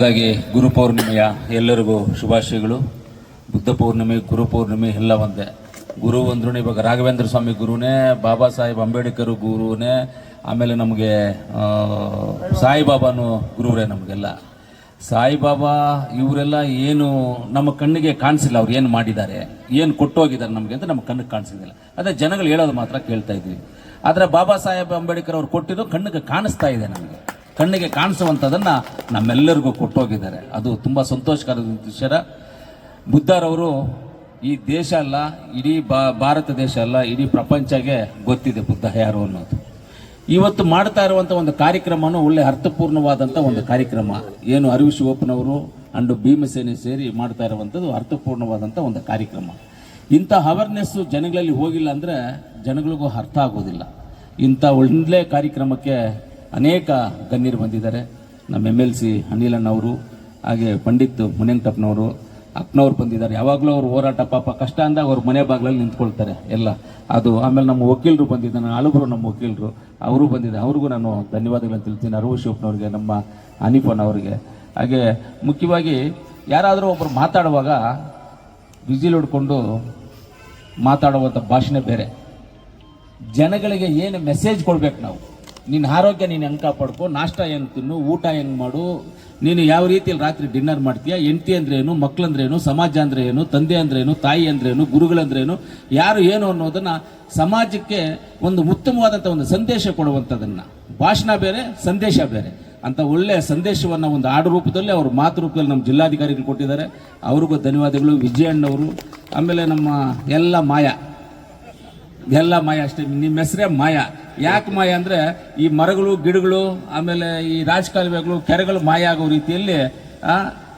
ಹಾಗಾಗಿ ಗುರು ಪೌರ್ಣಿಮೆಯ ಎಲ್ಲರಿಗೂ ಶುಭಾಶಯಗಳು. ಬುದ್ಧ ಪೌರ್ಣಿಮೆ, ಗುರು ಪೌರ್ಣಿಮೆ ಎಲ್ಲ ಒಂದೇ. ಗುರು ಅಂದ್ರು ಇವಾಗ ರಾಘವೇಂದ್ರ ಸ್ವಾಮಿ ಗುರುನೇ, ಬಾಬಾ ಸಾಹೇಬ್ ಅಂಬೇಡ್ಕರ್ ಗುರುನೇ, ಆಮೇಲೆ ನಮಗೆ ಸಾಯಿಬಾಬಾನು ಗುರುವರೇ ನಮಗೆಲ್ಲ. ಸಾಯಿಬಾಬಾ ಇವರೆಲ್ಲ ಏನು ನಮ್ಮ ಕಣ್ಣಿಗೆ ಕಾಣಿಸಿಲ್ಲ, ಅವ್ರು ಏನು ಮಾಡಿದ್ದಾರೆ, ಏನು ಕೊಟ್ಟೋಗಿದ್ದಾರೆ ನಮಗೆ ಅಂತ ನಮ್ಮ ಕಣ್ಣಿಗೆ ಕಾಣಿಸಿದಿಲ್ಲ ಅದೇ ಜನಗಳು ಹೇಳೋದು ಮಾತ್ರ ಕೇಳ್ತಾ ಇದ್ವಿ ಆದರೆ ಬಾಬಾ ಸಾಹೇಬ್ ಅಂಬೇಡ್ಕರ್ ಅವ್ರು ಕೊಟ್ಟಿದ್ದು ಕಣ್ಣಿಗೆ ಕಾಣಿಸ್ತಾ ಇದೆ ನಮಗೆ. ಕಣ್ಣಿಗೆ ಕಾಣಿಸುವಂಥದ್ದನ್ನು ನಮ್ಮೆಲ್ಲರಿಗೂ ಕೊಟ್ಟೋಗಿದ್ದಾರೆ. ಅದು ತುಂಬ ಸಂತೋಷಕರ ವಿಷಯ. ಬುದ್ಧರವರು ಈ ದೇಶ ಅಲ್ಲ, ಇಡೀ ಬಾ, ಭಾರತ ದೇಶ ಅಲ್ಲ, ಇಡೀ ಪ್ರಪಂಚಗೆ ಗೊತ್ತಿದೆ ಬುದ್ಧ ಯಾರು ಅನ್ನೋದು. ಇವತ್ತು ಮಾಡ್ತಾ ಇರುವಂಥ ಒಂದು ಕಾರ್ಯಕ್ರಮನೂ ಒಳ್ಳೆ ಅರ್ಥಪೂರ್ಣವಾದಂಥ ಒಂದು ಕಾರ್ಯಕ್ರಮ. ಏನು ಅರಿವು ಶಿವಪ್ಪನವರು ಅಂಡು ಭೀಮಸೇನೆ ಸೇರಿ ಮಾಡ್ತಾ ಇರುವಂಥದ್ದು ಅರ್ಥಪೂರ್ಣವಾದಂಥ ಒಂದು ಕಾರ್ಯಕ್ರಮ. ಇಂಥ ಅವೇರ್ನೆಸ್ಸು ಜನಗಳಲ್ಲಿ ಹೋಗಿಲ್ಲ ಅಂದರೆ ಜನಗಳಿಗೂ ಅರ್ಥ ಆಗೋದಿಲ್ಲ. ಇಂಥ ಒಳ್ಳೆ ಕಾರ್ಯಕ್ರಮಕ್ಕೆ ಅನೇಕ ಗಣ್ಯರು ಬಂದಿದ್ದಾರೆ. ನಮ್ಮ ಎಂ ಎಲ್ ಸಿ ಅನಿಲಣ್ಣವರು ಹಾಗೆ ಪಂಡಿತ್ ಮುನಿಯಂಕಪ್ಪನವರು, ಅಪ್ಪನವ್ರು ಬಂದಿದ್ದಾರೆ. ಯಾವಾಗಲೂ ಅವ್ರು ಹೋರಾಟ ಪಾಪ ಕಷ್ಟ ಅಂದಾಗ ಅವ್ರ ಮನೆ ಬಾಗಿಲಲ್ಲಿ ನಿಂತ್ಕೊಳ್ತಾರೆ ಎಲ್ಲ. ಅದು ಆಮೇಲೆ ನಮ್ಮ ವಕೀಲರು ಬಂದಿದ್ದಾರೆ ಆಳುಬ್ರು ನಮ್ಮ ವಕೀಲರು. ಅವರು ಬಂದಿದ್ದಾರೆ. ಅವ್ರಿಗೂ ನಾನು ಧನ್ಯವಾದಗಳನ್ನು ತಿಳ್ತೀನಿ ಅರುವು ಶಿವಪ್ಪನವ್ರಿಗೆ, ನಮ್ಮ ಹನೀಫನ್ ಅವರಿಗೆ ಹಾಗೆ ಮುಖ್ಯವಾಗಿ ಯಾರಾದರೂ ಒಬ್ಬರು ಮಾತಾಡುವಾಗ ವಿಜಿಲ್ ಹೊಡ್ಕೊಂಡು ಮಾತಾಡುವಂಥ ಭಾಷೆನೇ ಬೇರೆ. ಜನಗಳಿಗೆ ಏನು ಮೆಸೇಜ್ ಕೊಡ್ಬೇಕು ನಾವು? ನಿನ್ನ ಆರೋಗ್ಯ ನೀನು ಹೆಂಗೆ ಕಾಪಾಡ್ಕೊ, ನಾಷ್ಟ ಹೆಂಗೆ ತಿನ್ನು, ಊಟ ಹೆಂಗೆ ಮಾಡು, ನೀನು ಯಾವ ರೀತಿಯಲ್ಲಿ ರಾತ್ರಿ ಡಿನ್ನರ್ ಮಾಡ್ತೀಯ, ಹೆಂಡತಿ ಅಂದ್ರೇನು ಮಕ್ಕಳಂದ್ರೇನು ಸಮಾಜ ಅಂದ್ರೆ ಏನು, ತಂದೆ ಅಂದ್ರೇನು ತಾಯಿ ಅಂದ್ರೇನು ಗುರುಗಳಂದ್ರೇನು ಯಾರು ಏನು ಅನ್ನೋದನ್ನು ಸಮಾಜಕ್ಕೆ ಒಂದು ಉತ್ತಮವಾದಂಥ ಒಂದು ಸಂದೇಶ ಕೊಡುವಂಥದ್ದನ್ನು ಭಾಷಣ ಬೇರೆ, ಸಂದೇಶ ಬೇರೆ. ಅಂತ ಒಳ್ಳೆಯ ಸಂದೇಶವನ್ನು ಒಂದು ಆಡು ರೂಪದಲ್ಲಿ ಅವರು ಮಾತು ರೂಪದಲ್ಲಿ ನಮ್ಮ ಜಿಲ್ಲಾಧಿಕಾರಿಗಳು ಕೊಟ್ಟಿದ್ದಾರೆ. ಅವ್ರಿಗೂ ಧನ್ಯವಾದಗಳು. ವಿಜಯಣ್ಣವರು, ಆಮೇಲೆ ನಮ್ಮ ಎಲ್ಲ ಮಾಯಾ. ಎಲ್ಲ ಮಾಯ ಅಷ್ಟೇ. ನಿಮ್ಮ ಹೆಸರೇ ಮಾಯ. ಯಾಕೆ ಮಾಯ ಅಂದ್ರೆ ಈ ಮರಗಳು, ಗಿಡಗಳು, ಆಮೇಲೆ ಈ ರಾಜಕಾಲುವೆಗಳು, ಕೆರೆಗಳು ಮಾಯ ಆಗೋ ರೀತಿಯಲ್ಲಿ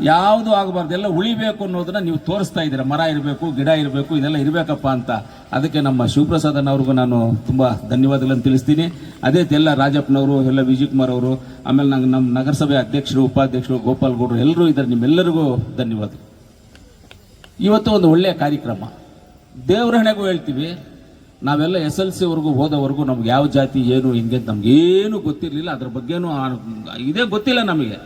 ಯಾವುದು ಆಗಬಾರ್ದು, ಎಲ್ಲ ಉಳಿಬೇಕು ಅನ್ನೋದನ್ನ ನೀವು ತೋರಿಸ್ತಾ ಇದ್ದೀರಾ. ಮರ ಇರಬೇಕು, ಗಿಡ ಇರಬೇಕು, ಇದೆಲ್ಲ ಇರಬೇಕಪ್ಪ ಅಂತ. ಅದಕ್ಕೆ ನಮ್ಮ ಶಿವಪ್ರಸಾದ್ ಅವ್ರಿಗೂ ನಾನು ತುಂಬ ಧನ್ಯವಾದಗಳನ್ನು ತಿಳಿಸ್ತೀನಿ. ಅದೇ ಎಲ್ಲ ರಾಜಪ್ಪನವರು, ಎಲ್ಲ ವಿಜಯ್ ಕುಮಾರ್ ಅವರು, ಆಮೇಲೆ ನಂಗೆ ನಮ್ಮ ನಗರಸಭೆ ಅಧ್ಯಕ್ಷರು, ಉಪಾಧ್ಯಕ್ಷರು, ಗೋಪಾಲ್ ಗೌಡರು ಎಲ್ಲರೂ ಇದ್ದಾರೆ. ನಿಮ್ಮೆಲ್ಲರಿಗೂ ಧನ್ಯವಾದ ಇವತ್ತು ಒಂದು ಒಳ್ಳೆಯ ಕಾರ್ಯಕ್ರಮ. ದೇವರ ಹಣೆಗೂ ಹೇಳ್ತೀವಿ ನಾವೆಲ್ಲ ಎಸ್ ಎಲ್ ಸಿವರೆಗೂ ಹೋದವರೆಗೂ ನಮ್ಗೆ ಯಾವ ಜಾತಿ ಏನು, ಹಿಂಗೆ ನಮಗೇನು ಗೊತ್ತಿರಲಿಲ್ಲ. ಅದ್ರ ಬಗ್ಗೆನೂ ಇದೇ ಗೊತ್ತಿಲ್ಲ ನಮಗೆ.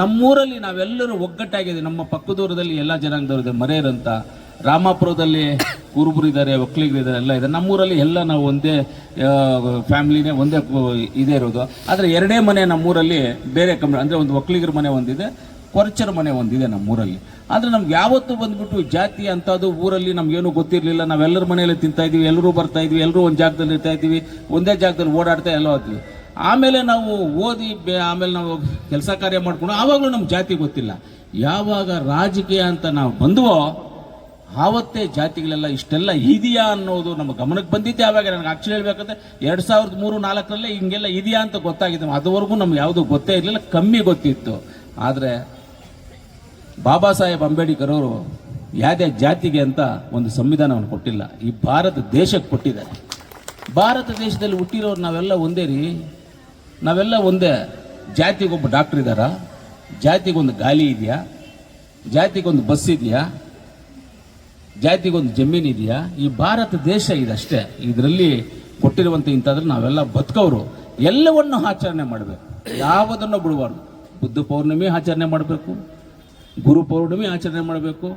ನಮ್ಮೂರಲ್ಲಿ ನಾವೆಲ್ಲರೂ ಒಗ್ಗಟ್ಟಾಗಿದೆ ನಮ್ಮ ಪಕ್ಕದೂರದಲ್ಲಿ ಎಲ್ಲ ಜನಾಂಗದವ್ರು ಇದೆ ಮರೇರಂತ ರಾಮಾಪುರದಲ್ಲಿ ಕುರುಬರು ಇದ್ದಾರೆ ಎಲ್ಲ ಇದೆ ನಮ್ಮೂರಲ್ಲಿ ಎಲ್ಲ ನಾವು ಒಂದೇ ಫ್ಯಾಮಿಲಿನೇ ಒಂದೇ, ಇದೇ ಇರೋದು. ಆದರೆ ಎರಡೇ ಮನೆ ನಮ್ಮೂರಲ್ಲಿ ಬೇರೆ ಕಮ್ ಅಂದರೆ ಒಂದು ಒಕ್ಕಲಿಗರ ಮನೆ ಒಂದಿದೆ. ಕೊರಚರ ಮನೆ ಒಂದಿದೆ ನಮ್ಮೂರಲ್ಲಿ. ಆದರೆ ನಮ್ಗೆ ಯಾವತ್ತೂ ಬಂದ್ಬಿಟ್ಟು ಜಾತಿ ಅಂತದ್ದು ಊರಲ್ಲಿ ನಮಗೇನು ಗೊತ್ತಿರಲಿಲ್ಲ. ನಾವೆಲ್ಲರ ಮನೆಯಲ್ಲಿ ತಿಂತಾ ಇದ್ವಿ, ಎಲ್ಲರೂ ಬರ್ತಾ ಇದ್ವಿ, ಎಲ್ಲರೂ ಒಂದು ಜಾಗದಲ್ಲಿ ಇರ್ತಾ ಇದ್ವಿ, ಒಂದೇ ಜಾಗದಲ್ಲಿ ಓಡಾಡ್ತಾ ಎಲ್ಲ ಹೋದ್ವಿ ಆಮೇಲೆ ನಾವು ಓದಿ ಆಮೇಲೆ ನಾವು ಕೆಲಸ ಕಾರ್ಯ ಮಾಡ್ಕೊಂಡು ಆವಾಗಲೂ ನಮ್ಗೆ ಜಾತಿ ಗೊತ್ತಿಲ್ಲ. ಯಾವಾಗ ರಾಜಕೀಯ ಅಂತ ನಾವು ಬಂದವೋ, ಆವತ್ತೇ ಜಾತಿಗಳೆಲ್ಲ ಇಷ್ಟೆಲ್ಲ ಇದೆಯಾ ಅನ್ನೋದು ನಮ್ಮ ಗಮನಕ್ಕೆ ಬಂದಿದ್ದೆ. ಆವಾಗ ನನಗೆ ಆಕ್ಚುಲಿ ಹೇಳ್ಬೇಕಂದ್ರೆ ಎರಡು ಸಾವಿರದ ಮೂರು ನಾಲ್ಕರಲ್ಲೇ ಹಿಂಗೆಲ್ಲ ಇದೆಯಾ ಅಂತ ಗೊತ್ತಾಗಿದೆ. ಅದುವರೆಗೂ ನಮ್ಗೆ ಯಾವುದು ಗೊತ್ತೇ ಇರಲಿಲ್ಲ. ಕಮ್ಮಿ ಗೊತ್ತಿತ್ತು. ಆದರೆ ಬಾಬಾ ಸಾಹೇಬ್ ಅಂಬೇಡ್ಕರ್ ಅವರು ಯಾವುದೇ ಜಾತಿಗೆ ಅಂತ ಒಂದು ಸಂವಿಧಾನವನ್ನು ಕೊಟ್ಟಿಲ್ಲ. ಈ ಭಾರತ ದೇಶಕ್ಕೆ ಕೊಟ್ಟಿದ್ದಾರೆ. ಭಾರತ ದೇಶದಲ್ಲಿ ಹುಟ್ಟಿರೋರು ನಾವೆಲ್ಲ ಒಂದೇ ರೀ. ನಾವೆಲ್ಲ ಒಂದೇ. ಜಾತಿಗೊಬ್ಬ ಡಾಕ್ಟರ್ ಇದ್ದಾರಾ? ಜಾತಿಗೊಂದು ಗಾಲಿ ಇದೆಯಾ? ಜಾತಿಗೊಂದು ಬಸ್ ಇದೆಯಾ? ಜಾತಿಗೊಂದು ಜಮೀನು ಇದೆಯಾ? ಈ ಭಾರತ ದೇಶ ಇದಷ್ಟೇ. ಇದರಲ್ಲಿ ಕೊಟ್ಟಿರುವಂಥ ಇಂಥದ್ರೆ ನಾವೆಲ್ಲ ಬದುಕವರು. ಎಲ್ಲವನ್ನು ಆಚರಣೆ ಮಾಡಬೇಕು. ಯಾವುದನ್ನು ಬಿಡಬಾರ್ದು. ಬುದ್ಧ ಪೌರ್ಣಿಮೆ ಆಚರಣೆ ಮಾಡಬೇಕು. ಗುರು ಪೌರ್ಣಿಮೆ ಆಚರಣೆ ಮಾಡಬೇಕು,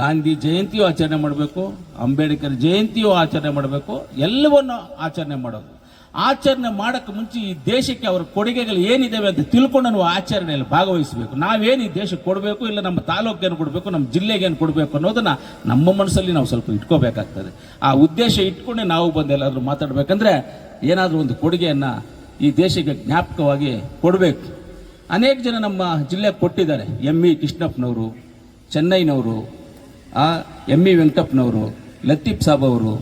ಗಾಂಧಿ ಜಯಂತಿಯು ಆಚರಣೆ ಮಾಡಬೇಕು, ಅಂಬೇಡ್ಕರ್ ಜಯಂತಿಯೂ ಆಚರಣೆ ಮಾಡಬೇಕು, ಎಲ್ಲವನ್ನು ಆಚರಣೆ ಮಾಡೋದು. ಆಚರಣೆ ಮಾಡೋಕ್ಕೆ ಮುಂಚೆ ಈ ದೇಶಕ್ಕೆ ಅವರ ಕೊಡುಗೆಗಳು ಏನಿದ್ದಾವೆ ಅಂತ ತಿಳ್ಕೊಂಡು ನಾವು ಆಚರಣೆಯಲ್ಲಿ ಭಾಗವಹಿಸಬೇಕು. ನಾವೇನು ಈ ದೇಶಕ್ಕೆ ಕೊಡಬೇಕು ಇಲ್ಲ ನಮ್ಮ ತಾಲೂಕೇನು ಕೊಡಬೇಕು, ನಮ್ಮ ಜಿಲ್ಲೆಗೇನು ಕೊಡಬೇಕು ಅನ್ನೋದನ್ನು ನಮ್ಮ ಮನಸ್ಸಲ್ಲಿ ನಾವು ಸ್ವಲ್ಪ ಇಟ್ಕೋಬೇಕಾಗ್ತದೆ. ಆ ಉದ್ದೇಶ ಇಟ್ಕೊಂಡೆ ನಾವು ಬಂದು ಎಲ್ಲಾದರೂ ಮಾತಾಡಬೇಕಂದ್ರೆ ಏನಾದರೂ ಒಂದು ಕೊಡುಗೆಯನ್ನು ಈ ದೇಶಕ್ಕೆ ಜ್ಞಾಪಕವಾಗಿ ಕೊಡಬೇಕು. ಅನೇಕ ಜನ ನಮ್ಮ ಜಿಲ್ಲೆ ಕೊಟ್ಟಿದ್ದಾರೆ. ಎಂ ಇ ಕೃಷ್ಣಪ್ಪನವರು ಚೆನ್ನೈನವರು ಆ, ಎಂ ಇ ವೆಂಕಟಪ್ಪನವರು ಲತೀಫ್ ಸಾಬ್ ಅವರು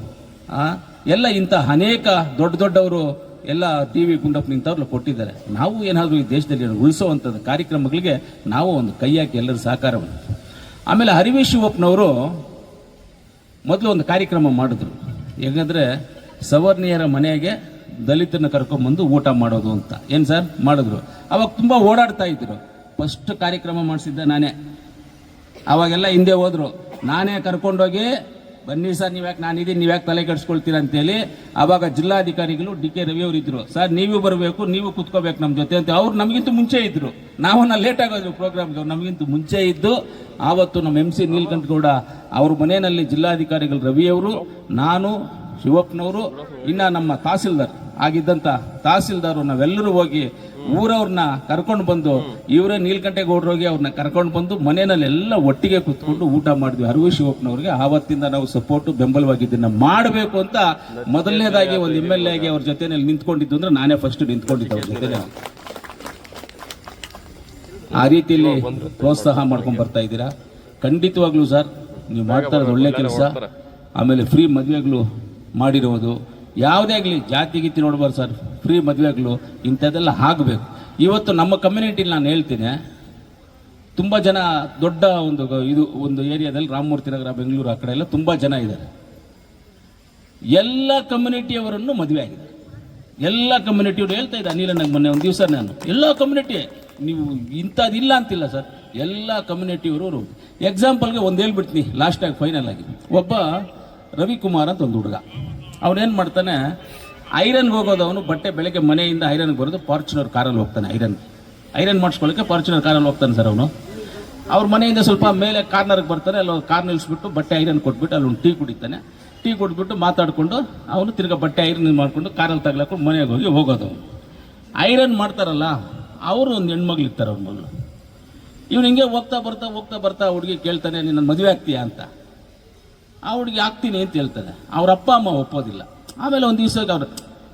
ಎಲ್ಲ ಇಂಥ ಅನೇಕ ದೊಡ್ಡ ದೊಡ್ಡವರು ಎಲ್ಲ ಟಿ ವಿ ಗುಂಡಪ್ಪನ ಇಂಥವ್ರಲ್ಲಿ ಕೊಟ್ಟಿದ್ದಾರೆ. ನಾವು ಏನಾದರೂ ಈ ದೇಶದಲ್ಲಿ ಉಳಿಸುವಂಥದ್ದು ಕಾರ್ಯಕ್ರಮಗಳಿಗೆ ನಾವು ಒಂದು ಕೈ ಹಾಕಿ ಎಲ್ಲರೂ ಸಹಕಾರ ಮಾಡಿ ಆಮೇಲೆ ಹರಿವಿ ಶಿವಪ್ಪನವರು ಮೊದಲು ಒಂದು ಕಾರ್ಯಕ್ರಮ ಮಾಡಿದ್ರು. ಹೇಗಂದರೆ ಸವರ್ಣೀಯರ ಮನೆಗೆ ದಲಿತನ ಕರ್ಕೊಂಬಂದು ಊಟ ಮಾಡೋದು ಅಂತ. ಏನು ಸರ್? ಮಾಡಿದ್ರು. ಅವಾಗ ತುಂಬ ಓಡಾಡ್ತಾ ಇದ್ರು. ಫಸ್ಟ್ ಕಾರ್ಯಕ್ರಮ ಮಾಡಿಸಿದ್ದೆ ನಾನೇ. ಅವಾಗೆಲ್ಲ ಹಿಂದೆ ಹೋದರು. ನಾನೇ ಕರ್ಕೊಂಡೋಗಿ, ಬನ್ನಿ ಸರ್ ನೀವ್ಯಾಕೆ ನಾನಿದ್ದೀನಿ ನೀವ್ಯಾಕೆ ತಲೆ ಕೆಡಿಸ್ಕೊಳ್ತೀರ ಅಂತೇಳಿ ಆವಾಗ ಜಿಲ್ಲಾಧಿಕಾರಿಗಳು ಡಿ ಕೆ ರವಿ ಅವರು ಇದ್ರು. ಸರ್, ನೀವು ಬರಬೇಕು, ನೀವು ಕುತ್ಕೋಬೇಕು ನಮ್ಮ ಜೊತೆ ಅಂತ. ಅವ್ರು ನಮಗಿಂತ ಮುಂಚೆ ಇದ್ರು. ನಾವು ಲೇಟ್ ಆಗೋದ್ರು ಪ್ರೋಗ್ರಾಮ್ಗೆ ಅವ್ರು ನಮಗಿಂತ ಮುಂಚೆ ಇದ್ದು, ಆವತ್ತು ನಮ್ಮ ಎಂ ಸಿ ನೀಲ್ಕಂಠಗೌಡ ಅವ್ರ ಮನೆಯಲ್ಲಿ ಜಿಲ್ಲಾಧಿಕಾರಿಗಳು ರವಿಯವರು ನಾನು, ಶಿವಪ್ಪನವರು, ಇನ್ನ ನಮ್ಮ ತಹಸೀಲ್ದಾರ್ ಆಗಿದ್ದಂತ ತಹಸೀಲ್ದಾರ್ ನಾವೆಲ್ಲರೂ ಹೋಗಿ ಊರವ್ರನ್ನ ಕರ್ಕೊಂಡು ಬಂದು ಇವರೇ ನೀಲ್ಕಂಠೇಗೌಡರು ಹೋಗಿ ಅವ್ರನ್ನ ಕರ್ಕೊಂಡು ಬಂದು ಮನೆಯಲ್ಲಿ ಎಲ್ಲ ಒಟ್ಟಿಗೆ ಕುತ್ಕೊಂಡು ಊಟ ಮಾಡಿದ್ವಿ. ಅರವಿ ಶಿವಪ್ಪನವ್ರಿಗೆ ಆವತ್ತಿಂದ ನಾವು ಸಪೋರ್ಟ್ ಬೆಂಬಲವಾಗಿದ್ದನ್ನ ಮಾಡಬೇಕು ಅಂತ ಮೊದಲನೇದಾಗಿ ಒಂದು ಎಂ ಎಲ್ ಎಗೆ ಅವ್ರ ಜೊತೆನಲ್ಲಿ ನಿಂತ್ಕೊಂಡಿದ್ದು ಅಂದ್ರೆ ನಾನೇ ಫಸ್ಟ್ ನಿಂತ್ಕೊಂಡಿದ್ದೆ ಅವ್ರ ಜೊತೆ ಆ ರೀತಿಯಲ್ಲಿ ಪ್ರೋತ್ಸಾಹ ಮಾಡ್ಕೊಂಡು ಬರ್ತಾ ಇದ್ದೀರಾ? ಖಂಡಿತವಾಗ್ಲೂ ಸರ್ ನೀವು ಮಾಡ್ತಾ ಇರೋದು ಒಳ್ಳೆ ಕೆಲಸ. ಆಮೇಲೆ ಫ್ರೀ ಮದುವೆಗಳು ಮಾಡಿರೋದು. ಯಾವುದೇ ಆಗಲಿ ಜಾತಿ ಗೀತಿ ನೋಡ್ಬಾರ್ದು ಸರ್. ಫ್ರೀ ಮದುವೆಗಳು ಇಂಥದ್ದೆಲ್ಲ ಆಗಬೇಕು. ಇವತ್ತು ನಮ್ಮ ಕಮ್ಯುನಿಟಿಲಿ ನಾನು ಹೇಳ್ತೀನಿ, ತುಂಬ ಜನ ದೊಡ್ಡ ಒಂದು ಇದು ಒಂದು ಏರಿಯಾದಲ್ಲಿ ರಾಮಮೂರ್ತಿ ನಗರ, ಬೆಂಗಳೂರು ಆ ಕಡೆ ಎಲ್ಲ ತುಂಬ ಜನ ಇದ್ದಾರೆ. ಎಲ್ಲ ಕಮ್ಯುನಿಟಿಯವರನ್ನು ಮದುವೆ ಆಗಿದೆ. ಎಲ್ಲ ಕಮ್ಯುನಿಟಿಯವರು ಹೇಳ್ತಾ ಇದ್ದೆ ಅನಿಲ ನಂಗೆ ಮೊನ್ನೆ ಒಂದು ದಿವಸ ನಾನು, ಎಲ್ಲ ಕಮ್ಯುನಿಟಿ ನೀವು ಇಂಥದ್ದಿಲ್ಲ ಅಂತಿಲ್ಲ ಸರ್. ಎಲ್ಲ ಕಮ್ಯುನಿಟಿಯವರು ಎಕ್ಸಾಂಪಲ್ಗೆ ಒಂದು ಹೇಳ್ಬಿಡ್ತೀನಿ ಲಾಸ್ಟಾಗಿ ಫೈನಲ್ ಆಗಿ. ಒಬ್ಬ ರವಿಕುಮಾರ್ ಅಂತ ಒಂದು ಹುಡುಗ. ಅವನೇನು ಮಾಡ್ತಾನೆ ಐರನ್ಗೆ ಹೋಗೋದು ಅವನು, ಬಟ್ಟೆ ಬೆಳಗ್ಗೆ ಮನೆಯಿಂದ ಐರನ್ಗೆ ಬರೋದು ಫಾರ್ಚುನರ್ ಕಾರಲ್ಲಿ ಹೋಗ್ತಾನೆ ಐರನ್. ಐರನ್ ಮಾಡಿಸ್ಕೊಳ್ಳೋಕೆ ಫಾರ್ಚುನರ್ ಕಾರಲ್ಲಿ ಹೋಗ್ತಾನೆ ಸರ್ ಅವನು. ಅವ್ರ ಮನೆಯಿಂದ ಸ್ವಲ್ಪ ಮೇಲೆ ಕಾರ್ನರ್ಗೆ ಬರ್ತಾನೆ ಅಲ್ಲಿ ಕಾರ್ ನಿಲ್ಲಿಸ್ಬಿಟ್ಟು ಬಟ್ಟೆ ಐರನ್ ಕೊಟ್ಬಿಟ್ಟು ಅಲ್ಲಿ ಒಂದು ಟೀ ಕುಡಿತಾನೆ. ಟೀ ಕುಡಿದ್ಬಿಟ್ಟು ಮಾತಾಡಿಕೊಂಡು ಅವನು ತಿರ್ಗಾ ಬಟ್ಟೆ ಐರನ್ ಮಾಡಿಕೊಂಡು ಕಾರಲ್ಲಿ ತಗ್ಲಾಕೊಂಡು ಮನೆಗೆ ಹೋಗಿ ಹೋಗೋದು ಅವನು. ಐರನ್ ಮಾಡ್ತಾರಲ್ಲ, ಅವರು ಒಂದು ಹೆಣ್ಮಗ್ಳು ಇರ್ತಾರೆ ಅವ್ರ ಮಗಳು. ಇವ್ನು ಹಿಂಗೆ ಹೋಗ್ತಾ ಬರ್ತಾ ಹೋಗ್ತಾ ಬರ್ತಾ ಹುಡುಗಿ ಕೇಳ್ತಾನೆ ನಿನ್ನ ಮದುವೆ ಆಗ್ತೀಯಾ ಅಂತ. ಆ ಹುಡುಗಿ ಆಗ್ತೀನಿ ಅಂತ ಹೇಳ್ತಾನೆ. ಅವ್ರ ಅಪ್ಪ ಅಮ್ಮ ಒಪ್ಪೋದಿಲ್ಲ. ಆಮೇಲೆ ಒಂದು ದಿವಸ ಅವ್ರು,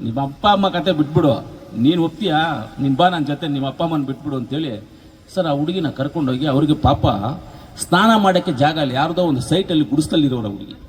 ನಿಮ್ಮ ಅಪ್ಪ, ಅಮ್ಮ ಕತೆ ಬಿಟ್ಬಿಡು. ನೀನು ಒಪ್ತೀಯಾ? ನಿನ್ ಬಾ ನನ್ನ ಜೊತೆ, ನಿಮ್ಮ ಅಪ್ಪ, ಅಮ್ಮನ ಬಿಟ್ಬಿಡು ಅಂತೇಳಿ. ಸರ್, ಆ ಹುಡುಗಿನ ಕರ್ಕೊಂಡೋಗಿ ಅವ್ರಿಗೆ ಪಾಪ ಸ್ನಾನ ಮಾಡೋಕ್ಕೆ ಜಾಗ ಅಲ್ಲಿ ಯಾರ್ದೋ ಒಂದು ಸೈಟಲ್ಲಿ ಗುಡಿಸ್ತಲ್ಲಿರೋರು ಹುಡುಗಿ.